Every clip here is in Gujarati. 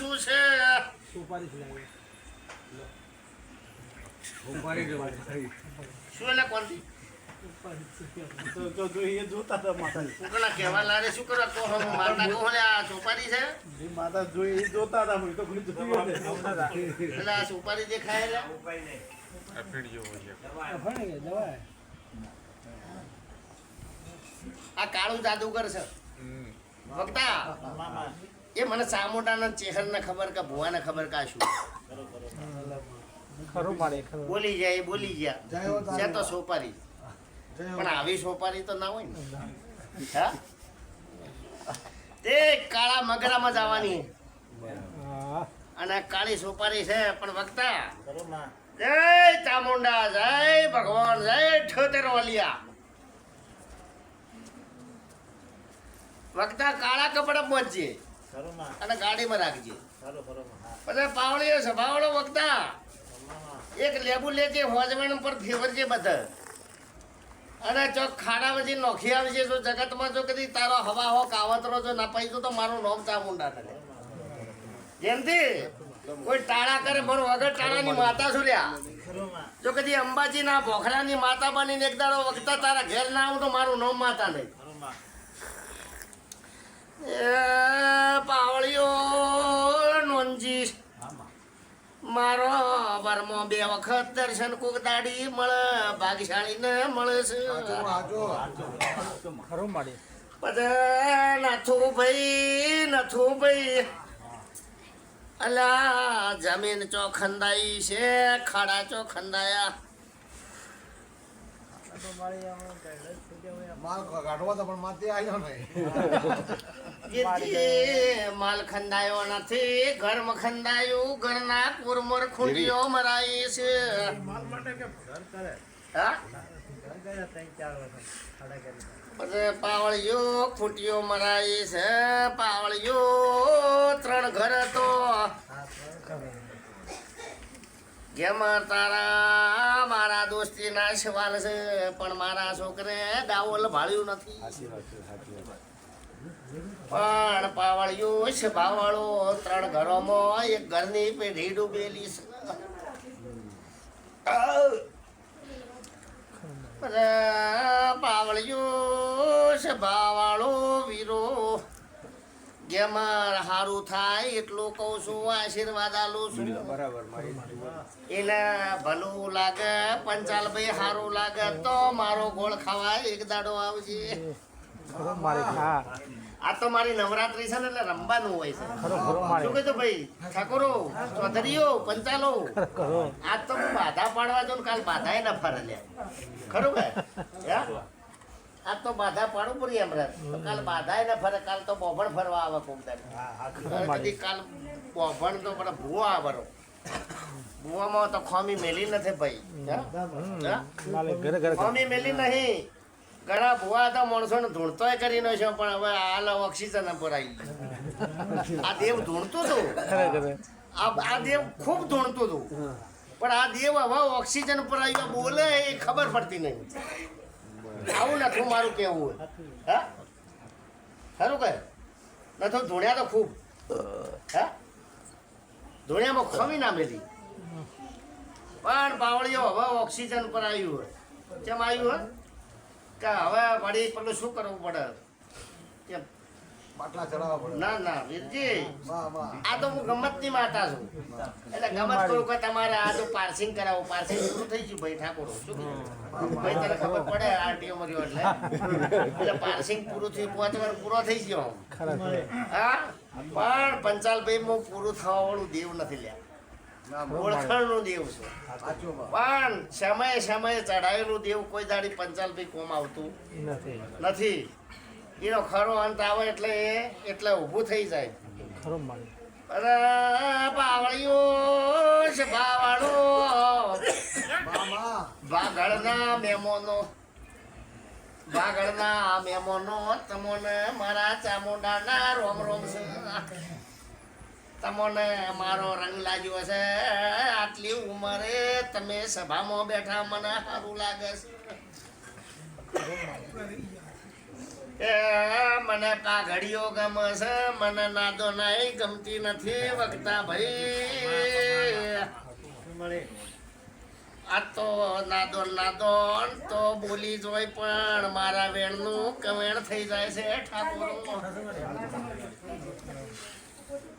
શું છે? શું શું આ સોપારી છે. એટલે આ સોપારી દેખાય લે આ કાળું જાદુગર છે. વક્તા એ મને સામોટાના ચેહરને ખબર કે ભુવાને ખબર કે શું? ખરું બોલી જાય એ બોલી ગયા. છે તો સોપારી. પણ આવી સોપારી તો ના હોય ને. હા? તે કાળા મગરામાં જવાની. અને કાળી સોપારી છે પણ વક્તા. જય ચામુંડા જય ભગવાન જય ઠોતેર વાલિયા વક્તા કાળા કપડા પહોંચજે અને ગાડીમાં રાખજે. પછી પાવળીઓ છે પાવળો વક્તા એક લેબુ લેજે હોજવણ પર ફેવરજે બધા. અને જો ખાડા પછી નોખી આવજે જો જગતમાં જો કદી તારો હવા હો કાવતરો જો ના પાઈ તો મારું નોમ ચામુંડા થશે જેમથી કોઈ ટાળા કરે મારું વગર ટાળાની માતા સુર્યા જો કદી અંબાજીના ભોખરાની માતા બનીને એક દાડો વખતા તારા ઘેર ના આવું તો મારું નોમ માતા નહીં. પાવળીઓ નોંજી મારો વરમો બે વખત દર્શન કોક દાડી મળે ભાગશાળી ને મળે છે. બધા નથું ભાઈ નથું ભાઈ. અલા, જમીન ચો ખંદાઈ છે, ખાડા ચો ખંદાયા. માલ કાઢવા તો પણ માથે આવ્યો નહીં. જેથી માલ ખંડાયો નથી ઘરમાં ખંડાયું ઘરના કુરમર ખૂંટીઓ મરાઈ છે. હા? પછી પાવળીઓ ખૂંટીઓ મરાઈ છે પાવળિયો ત્રણ ઘર તો જેમાં તારા મારા દોસ્તી ના સવાલ છે પણ મારા છોકરે ડાવલ ભાળ્યું નથી. પણ પાવળિયું છે ભાવળો ત્રણ ઘરોમાં એક ઘરની પેઢી ડૂબેલી છે. પાવળિયું છે ભાવાળો વીરો જેમાં સારું થાય એટલું કહું છું આશીર્વાદ આલું છું. એને ભલું લાગે પંચાલભાઈ સારું લાગે તો મારો ગોળ ખાવાય એક દાડો આવજે. ખરું મારે હા. આ તો મારી નવરાત્રી છે ને એટલે રમવાનું હોય છે. ખરું ખરું મારે શું કહેતો ભાઈ? ઠાકોરો ચૌધરીઓ પંચાલો. આ આજ તો હું બાધા પાડવા જો ને કાલ બાધાય ના ફરે લે. ખરું કે? આજ તો બાધા પાડું પૂરી એમ તો કાલ બાધા ના ફરે કાલ તો બોભણ ફરવા આવે કોક દાડે. કાલ બોભણ તો પણ ભૂવો આવરો ભૂવામાં તો ખોમી મેલી નથી ભાઈ. હે? હે? મારે ઘરે ઘરે ખોમી મેલી નહીં. ઘણા ભૂવા હતા માણસોને ધૂણતોય કરી નો છે પણ હવે હાલ ઓક્સિજન પર આવી આ દેવ ધૂણતું હતું. ઘરે ઘરે. આ આ દેવ ખૂબ ધૂણતું હતું. પણ આ દેવ હવે ઓક્સિજન પર આવ્યો બોલે એ ખબર પડતી નહીં. આવું નથી મારું કેવું હા? ખરું કહે નથી ધૂણ્યા તો ખૂબ. હા? ધૂણ્યામાં ખમી ના મેલી. પણ બાવળીઓ હવે ઓક્સિજન પર આવ્યું હોય. કેમ આવ્યું હોય? કે હવે વળી પેલું શું કરવું પડે? કે બાટલા ચડાવવા પડે. ના ના વીરજી. આ તો હું ગમતની માતા છું. એટલે ગમત તમારે આ તો પાર્સિંગ કરાવો પાર્સિંગ પૂરું થઈ ગયું ભાઈ ઠાકોરો શું ભાઈ તને ખબર પડે આરટીઓ મર્યો એટલે? એટલે પાર્સિંગ પૂરું થયું પાંચ વાર પૂરો થઈ ગયો. હા? પણ પંચાલભાઈ હું પૂરું થવા વાળું દેવ નથી લ્યા. ઓળખાણનું દેવ છે. પણ સમયે સમયે ચઢાવેલું દેવ કોઈ દાડી પંચાલભાઈ કોમ આવતું નથી. નથી. એનો ખરો અંત આવે એટલે એ એટલે ઊભું થઈ જાય. ખરો મારે અરે બાવળીઓ છે બાવાળો. બાગળના મેમોનો બાગળના મેમોનો તમને મારા ચામુંડાના રોમ રોમ છે. તમને મારો રંગ લાગ્યો છે. આટલી ઉંમરે તમે સભામાં બેઠા મને સારું લાગે છે. એ મને કાગડીઓ ગમે છે? મને નાદો નાઈ ગમતી નથી વખતા ભાઈ. આ તો નાદો નાદો તો બોલી જોઈ પણ મારા વેણનું કમેણ થઈ જાય છે ઠાકોર.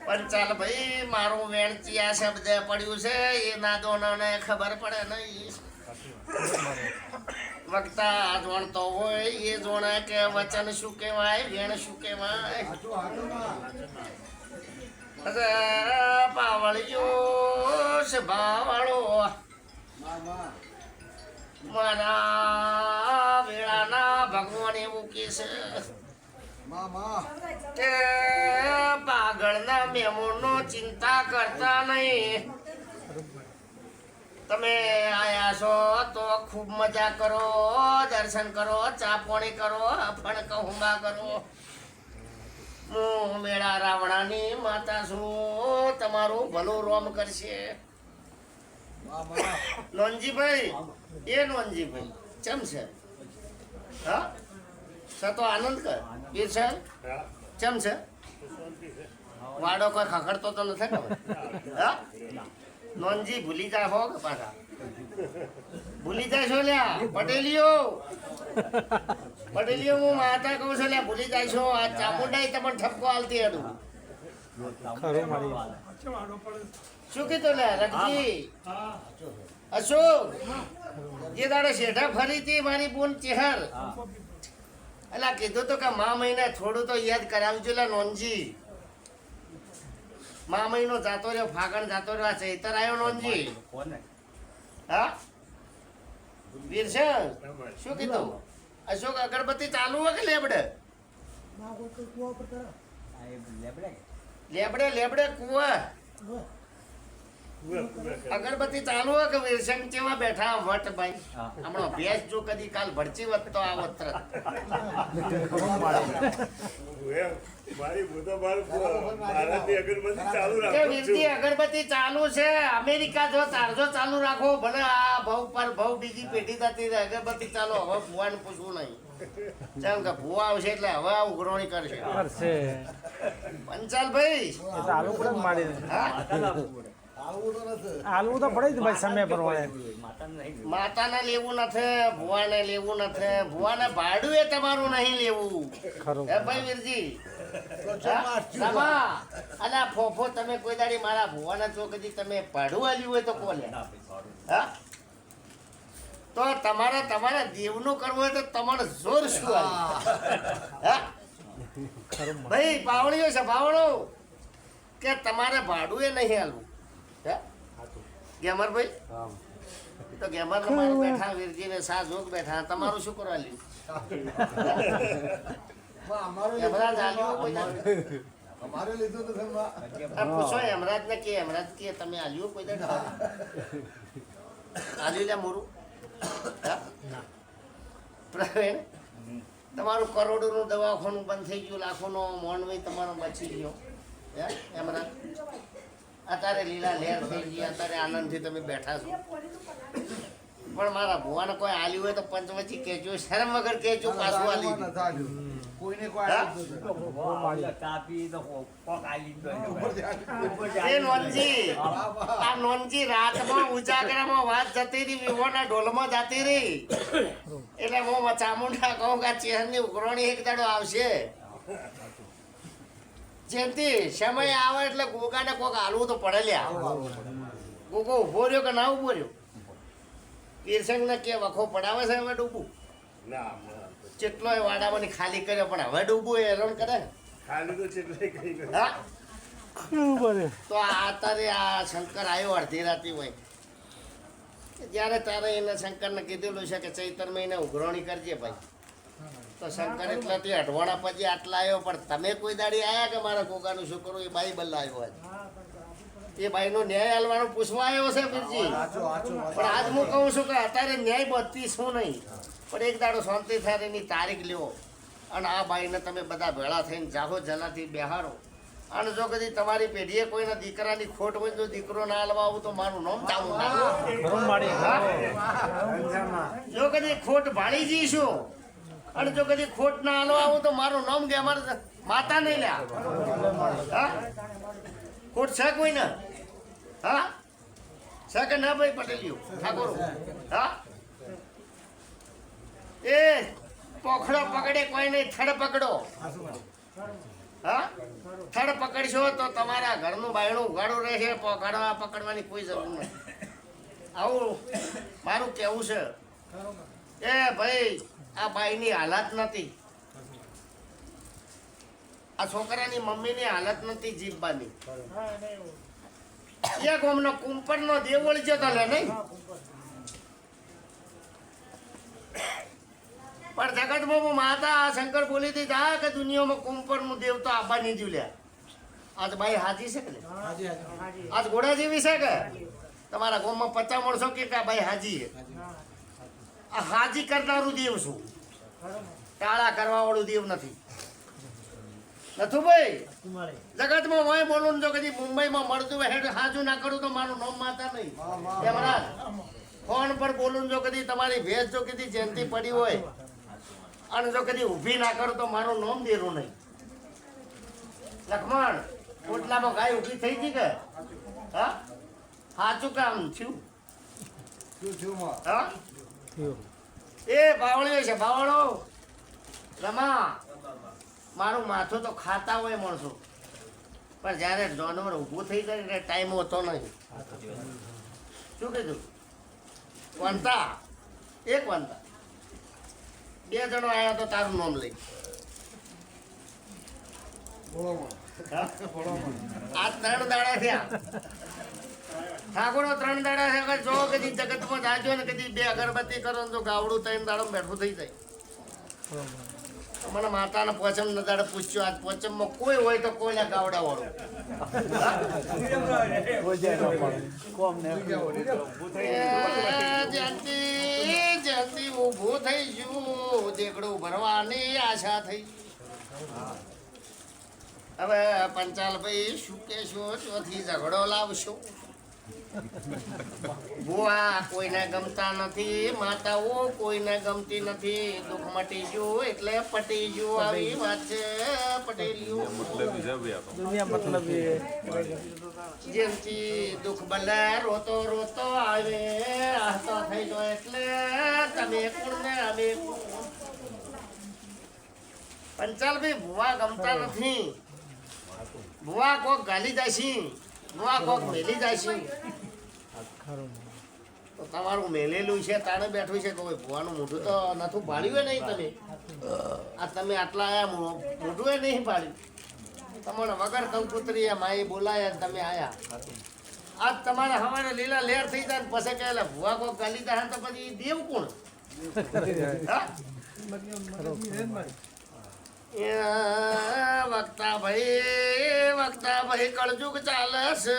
પણ ચાલ ભાઈ, મારું વેણ ચિયા શબ્દે પડ્યું છે, એ નાદોને ખબર પડે નહીં. વક્તા જોણતો હોય, એ જોણે કે વચન શું કહેવાય, વેણ શું કહેવાય. પાવળિયો માં માં મારા વેળાના ભગવાન એવું કે છે કે પાગળના મેમોનો ચિંતા કરતા નહીં. તમે આયા છો તો ખૂબ મજા કરો દર્શન કરો ચા પાણી કરો ફણ કહુંબા કરો. હું મેળા રાવણાની માતા છું તમારું ભલું રોમ કરશે. નોનજીભાઈ એ નોનજીભાઈ ચમ છે? હા? સતો આનંદ કર. એ સાહેબ ચમ છે? વાડો કોઈ ખખડતો તો નથી ને હા? નોનજી ભૂલી જા હો કે પાછા. ભૂલી છો લ્યા પટેલીઓ. પટેલીઓ હું માતા કહું છું લ્યા ભૂલી જાય છો. આ ચામુંડાઈ તમને ઠપકો આલતી હતું શું કીધું લે રખજી? અશોક જે દાડે શેઠા ફરીથી મારી બોન ચેહર. અલા કીધું તો કે મા મહિને થોડું તો યાદ કરાવજો લે નોનજી. મા મહિનો જાતો રહ્યો ફાગણ જાતો રહ્યો આ ચૈતર આવ્યો નોનજી. હા? વીરસંગ શું કીધું? અશોક અગરબત્તી ચાલુ હોય કે લેબડે? લેબડે? લેબડે કુવા. અગરબત્તી ચાલુ હોય કે વિરસંગ કેવા બેઠા? વટ ભાઈ. હમણાં ભેંસ જો કદી કાલ ભરચી વત તો આ ભારતની અગરબત્તી ચાલુ છું અગરબત્તી ચાલુ છે. અમેરિકા જો ચારજો ચાલુ રાખો. ભલે આ ભાવ પર ભાવ બીજી પેઢી થતી અગરબત્તી ચાલુ હવે ભુવાને પૂછવું નહીં. જેમ કે ભુવા આવશે એટલે હવે આ ઉઘરણી કરશે. પંચાલ ભાઈ ચાલુ પણ મારી હા આવું તો પડે જ ભાઈ સમય પ્રમાણે માતાને લેવું નથી ભુવાને લેવું નથી. ભુવાને ભાડું એ તમારું નહીં લેવું. ખરું. હે ભાઈ વીરજી? અલા ફોફો તમે કોઈ દાડી મારા ભુવાના ચોકથી તમે ભાડું આલ્યું હોય તો કોને? હા? તો તમારે તમારે દેવનું કરવું હોય તો તમારે જોર શું ભાઈ પાવણીઓ છે પાવણો કે તમારે ભાડું એ નહીં આલવું? હે? ગેમરભાઈ તો ગેમર તમારે બેઠા વીરજી ને સા જોગ બેઠા. તમારું શું કરવા લ્યું? અમારે લીધું તો પૂછો યમરાજ ને કે યમરાજ કે તમે આલ્યું કોઈ આલ્યું લે મોરું. હા? પ્રવીણ તમારું કરોડોનું દવાખાનું બંધ થઈ ગયું લાખોનો મોણવી તમારો બચી ગયો. હે યમરાજ અત્યારે લીલા લહેર થઈ ગઈ અત્યારે આનંદથી તમે બેઠા છો. પણ મારા ભુવાને કોઈ આલ્યું હોય તો પંચવચી કેજો શરમ વગર કેજો પાછું આલી કોઈને કોઈ. એ નોનજી આ નોનજી રાતમાં ઉજાગરામાં વાત જતી રહી વિવોના ઢોલમાં જતી રહી. એટલે હું ચામુંડા કહું કે ચેહરની ઉઘરણી એક દાડો આવશે. જેમથી સમય આવે એટલે ગોગાને કોક હાલવું તો પડે લ્યા. ગોગો ઊભો રહ્યો કે ના ઊભો રહ્યો? પીરસંગ ને કે વખો પડાવે છે હવે ડૂબું? ના ના. કેટલોય વાડામાં ખાલી કર્યો પણ હવે ડૂબું એ હેરાન કરે? ને. ખાલી તો ચેટલો પડે તો આ અત્યારે આ શંકર આવ્યો અડધી રાતી હોય. જ્યારે તારે એને શંકરને કીધેલું છે કે ચૈતર મહિને ઉઘરણી કરજે ભાઈ. તો શંકર એટલાથી અઢવાડા પછી આટલા આવ્યો પણ તમે કોઈ દાડી આયા કે મારા કોકાનું છોકરો? એ બાઈ બદલાયો આજ. એ બાઈનો ન્યાય હાલવાનું પૂછવા આવ્યો છે સાચું. પણ આજ હું કહું છું કે અત્યારે ન્યાય બધી શું નહીં પણ એક દાડો શાંતિ થાય એની તારીખ લ્યો. અને આ બાઈને તમે બધા ભેળા થઈને જાહો જલાથી બેહારો અને જો કદી તમારી પેઢીએ કોઈના દીકરાની ખોટ હોય તો દીકરો ના હાલવા આવું તો મારું નામ ચાવું જો કદી ખોટ ભાળી જઈશું અને જો કદી ખોટ ના હાલો, આવું તો મારું નામ કે અમારે માતા નહીં લ્યા હા? ખોટ છે કોઈ ને? હા? છે કે ના ભાઈ પટેલિયો ઠાકોર? હા? એ, પોખડો પકડે, કોઈ નહીં, થડ પકડો. હા? થડ પકડશો તો તમારા ઘરનું બાયણું ઉગાડું રહેશે પોખડવા પકડવાની કોઈ જરૂર નથી. આવું મારું કેવું છે. એ ભાઈ આ બાઈની હાલત નથી. આ છોકરાની મમ્મીની હાલત નથી જીવવાની. એક હમણાં કુંપર નો દેવળ છે તો લે નહીં? પણ જગતમાં માતા શંકર બોલી હતી જા કે દુનિયામાં કુંપરનું દેવ તો આબા નહીં જીવલ્યા આજ બાઈ હાજી છે કે આજ ઘોડા જેવી છે કે? તમારા ગામમાં પચાસ માણસો કે ભાઈ હાજી છે? આ હાજી કરનારું દેવ છું. ટાળા કરવા વાળું દેવ નથી. નથું ભાઈ? જગતમાં હોય બોલું જો કદી મુંબઈમાં મળતું હોય હેડ હાજુ ના કરું તો મારું નામ માતા નહીં. યમરાજ ફોન પર બોલું જો કદી તમારી ભેજ જો કદી જયંતિ પડી હોય. અને જો કદી ઊભી ના કરું તો મારું નામ દેરું નહીં. લખમણ ઓટલામાં ગાય ઊભી થઈ ગઈ કે? હા? સાચું કામ થયું. હા. એ બાવળીઓ છે બાવળો. રમા મારું માથું તો ખાતા હોય માણસો. પણ જ્યારે જાનવર ઊભું થઈ જાય એટલે ટાઈમ હોતો નહીં. શું કીધું? વનતા એક વનતા બે જણો આવ્યા તો તારું નામ લઈ. આ ત્રણ દાડા થયા. ઠાકોરો ત્રણ દાડા થયા જો કદી જગતમાં જાજો ને કદી બે અગરબત્તી કરો ને તો ગાવડું ત્રણ દાડો બેઠું થઈ જાય. મને માતાના પોચમ ના દાડે પૂછ્યું આજ પોચમમાં કોઈ હોય તો કોઈ ગાવડા વાળું જલ્દી ઊભું થઈ ગયું દેકડું ભરવાની આશા થઈ. હવે પંચાલભાઈ શું કહેશો ચોથી ઝઘડો લાવશો? બુઆ કોઈને ગમતા નથી માતાઓ કોઈને ગમતી નથી દુઃખ મટી ગયું એટલે પટી ગયું આવી વાત છે પટેલિયું દુનિયા મતલબ જેમથી દુઃખ ભલે રોતો રોતો આવે આહતો થઈ ગયો એટલે તમે કોણ ને અમે કોણ? પંચાલભાઈ ભુવા ગમતા નથી. ભુવા કોક ગાલી જાશી આખો કોક મેલી જાય છે. તો તમારું મેલેલું છે તાણે બેઠું છે કે ભાઈ ભુવાનું મોઢું તો નથું પાડ્યું નહીં તમે. આ તમે આટલા આયા મોઢું એ નહીં પાડ્યું. તમારા વગર કંકુતરી એ માઈ બોલાયા તમે આયા. આજ તમારે હવાને લીલા લેર થઈ જાય ને પછી કે એટલે ભુવા કોક ગાલી જાય તો પછી દેવ કોણ? હા? વક્તા ભાઈ વક્તા ભાઈ કળજુગ ચાલે છે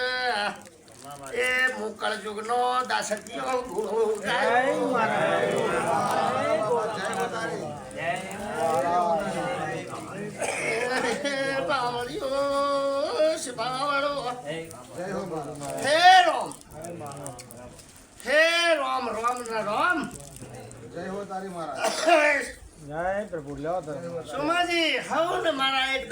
એ હું કળજુગ નો દાસકીઓ હો. માં. હે રોમ. હે રોમ. રોમ ને રોમ. જય હો તારી મહારાજ. જય પ્રભુ લ્યો સોમાજી હવ મારા એક